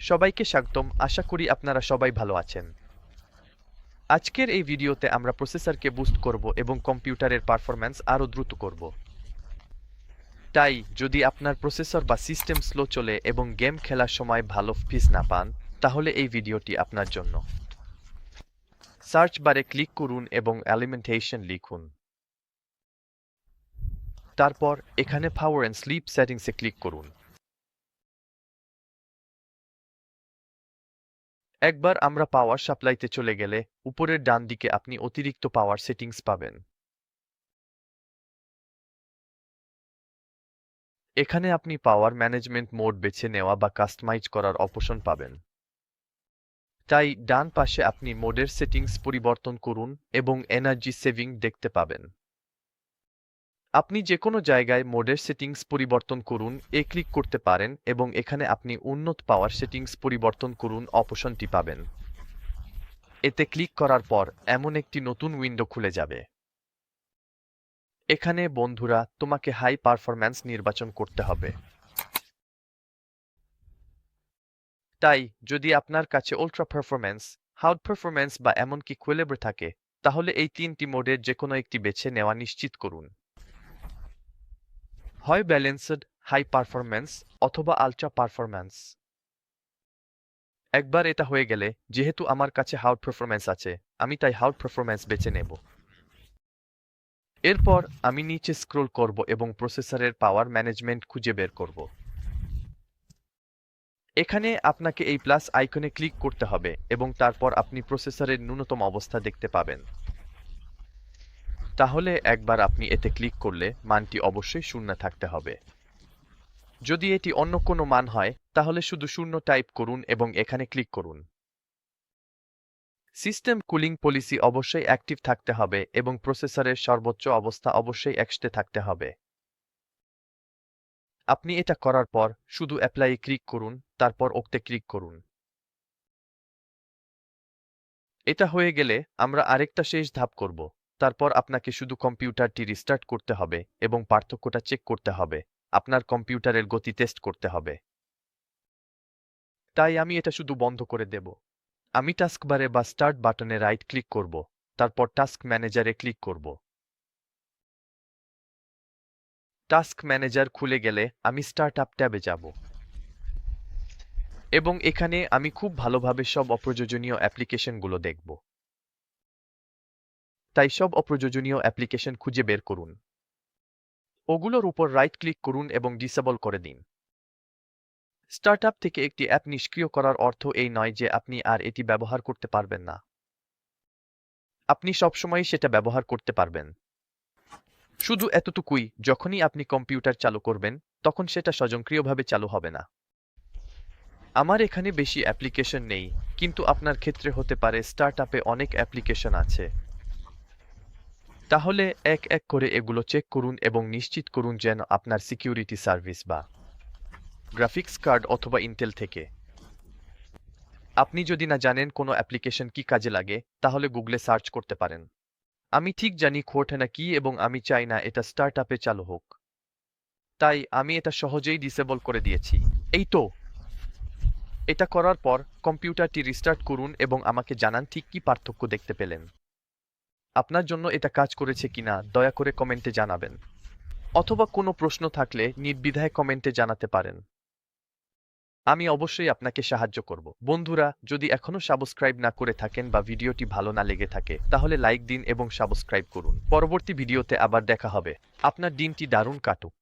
সবাইকে স্বাগতম। আশা করি আপনারা সবাই ভালো আছেন। আজকের এই ভিডিওতে আমরা প্রসেসরকে বুস্ট করব এবং কম্পিউটারের পারফরম্যান্স আরও দ্রুত করব। তাই, যদি আপনার প্রসেসর বা সিস্টেম স্লো চলে এবং গেম খেলার সময় ভালো ফিস না পান, তাহলে এই ভিডিওটি আপনার জন্য। সার্চ বারে ক্লিক করুন এবং অ্যালিমেন্টেশন লিখুন। তারপর এখানে পাওয়ার অ্যান্ড স্লিপ সেটিংসে ক্লিক করুন। একবার আমরা পাওয়ার সাপ্লাইতে চলে গেলে উপরের ডান দিকে আপনি অতিরিক্ত পাওয়ার সেটিংস পাবেন। এখানে আপনি পাওয়ার ম্যানেজমেন্ট মোড বেছে নেওয়া বা কাস্টমাইজ করার অপশন পাবেন। তাই ডান পাশে আপনি মোডের সেটিংস পরিবর্তন করুন এবং এনার্জি সেভিং দেখতে পাবেন। আপনি যে কোনো জায়গায় মোডের সেটিংস পরিবর্তন করুন, এ ক্লিক করতে পারেন এবং এখানে আপনি উন্নত পাওয়ার সেটিংস পরিবর্তন করুন, অপশনটি পাবেন। এতে ক্লিক করার পর এমন একটি নতুন উইন্ডো খুলে যাবে। এখানে, বন্ধুরা, তোমাকে হাই পারফরম্যান্স নির্বাচন করতে হবে। তাই, যদি আপনার কাছে আল্ট্রা পারফরম্যান্স হাউড পারফরম্যান্স বা এমনকি কোয়েলেবর থাকে, তাহলে এই তিনটি মোডের যে কোনো একটি বেছে নেওয়া নিশ্চিত করুন। হয় ব্যালেন্সড হাই পারফরম্যান্স অথবা আলট্রা পারফরম্যান্স একবার এটা হয়ে গেলে, যেহেতু আমার কাছে হাউড পারফরম্যান্স আছে, আমি তাই হাউড পারফরম্যান্স বেছে নেব। এরপর আমি নিচে স্ক্রোল করব এবং প্রসেসরের পাওয়ার ম্যানেজমেন্ট খুঁজে বের করব। এখানে আপনাকে এই প্লাস আইকনে ক্লিক করতে হবে এবং তারপর আপনি প্রসেসরের ন্যূনতম অবস্থা দেখতে পাবেন। তাহলে একবার আপনি এতে ক্লিক করলে মানটি অবশ্যই শূন্য থাকতে হবে। যদি এটি অন্য কোনো মান হয়, তাহলে শুধু শূন্য টাইপ করুন এবং এখানে ক্লিক করুন। সিস্টেম কুলিং পলিসি অবশ্যই অ্যাক্টিভ থাকতে হবে এবং প্রসেসরের সর্বোচ্চ অবস্থা অবশ্যই একশতে থাকতে হবে। আপনি এটা করার পর শুধু অ্যাপ্লাই ক্লিক করুন, তারপর ওকতে ক্লিক করুন। এটা হয়ে গেলে আমরা আরেকটা শেষ ধাপ করব। তারপর আপনাকে শুধু কম্পিউটারটি রিস্টার্ট করতে হবে এবং পার্থক্যটা চেক করতে হবে। আপনার কম্পিউটারের গতি টেস্ট করতে হবে। তাই আমি এটা শুধু বন্ধ করে দেব। আমি টাস্কবারে বা স্টার্ট বাটনে রাইট ক্লিক করব, তারপর টাস্ক ম্যানেজারে ক্লিক করব। টাস্ক ম্যানেজার খুলে গেলে আমি স্টার্ট আপ ট্যাবে যাব। এবং এখানে আমি খুব ভালোভাবে সব অপ্রয়োজনীয় অ্যাপ্লিকেশনগুলো দেখব। তাই সব অপ্রয়োজনীয় অ্যাপ্লিকেশন খুঁজে বের করুন। ওগুলোর উপর রাইট ক্লিক করুন এবং ডিসেবল করে দিন। স্টার্টআপ থেকে একটি অ্যাপ নিষ্ক্রিয় করার অর্থ এই নয় যে আপনি আর এটি ব্যবহার করতে পারবেন না। আপনি সবসময় সেটা ব্যবহার করতে পারবেন। শুধু এতটুকুই, যখনই আপনি কম্পিউটার চালু করবেন, তখন সেটা স্বয়ংক্রিয়ভাবে চালু হবে না। আমার এখানে বেশি অ্যাপ্লিকেশন নেই, কিন্তু আপনার ক্ষেত্রে হতে পারে, স্টার্টআপে অনেক অ্যাপ্লিকেশন আছে। তাহলে এক এক করে এগুলো চেক করুন এবং নিশ্চিত করুন যেন আপনার সিকিউরিটি সার্ভিস বা গ্রাফিক্স কার্ড অথবা ইন্টেল থেকে। আপনি যদি না জানেন কোনো অ্যাপ্লিকেশন কি কাজে লাগে, তাহলে গুগলে সার্চ করতে পারেন। আমি ঠিক জানি খোর্টেনা কি এবং আমি চাই না এটা স্টার্ট আপে চালু হোক। তাই আমি এটা সহজেই ডিসেবল করে দিয়েছি। এই তো! এটা করার পর কম্পিউটারটি রিস্টার্ট করুন এবং আমাকে জানান ঠিক কি পার্থক্য দেখতে পেলেন। আপনার জন্য এটা কাজ করেছে কিনা, দয়া করে কমেন্টে জানাবেন। অথবা কোনো প্রশ্ন থাকলে নির্দ্বিধায় কমেন্টে জানাতে পারেন। আমি অবশ্যই আপনাকে সাহায্য করব। বন্ধুরা, যদি এখনও সাবস্ক্রাইব না করে থাকেন বা ভিডিওটি ভালো না লেগে থাকে, তাহলে লাইক দিন এবং সাবস্ক্রাইব করুন। পরবর্তী ভিডিওতে আবার দেখা হবে। আপনার দিনটি দারুণ কাটুক।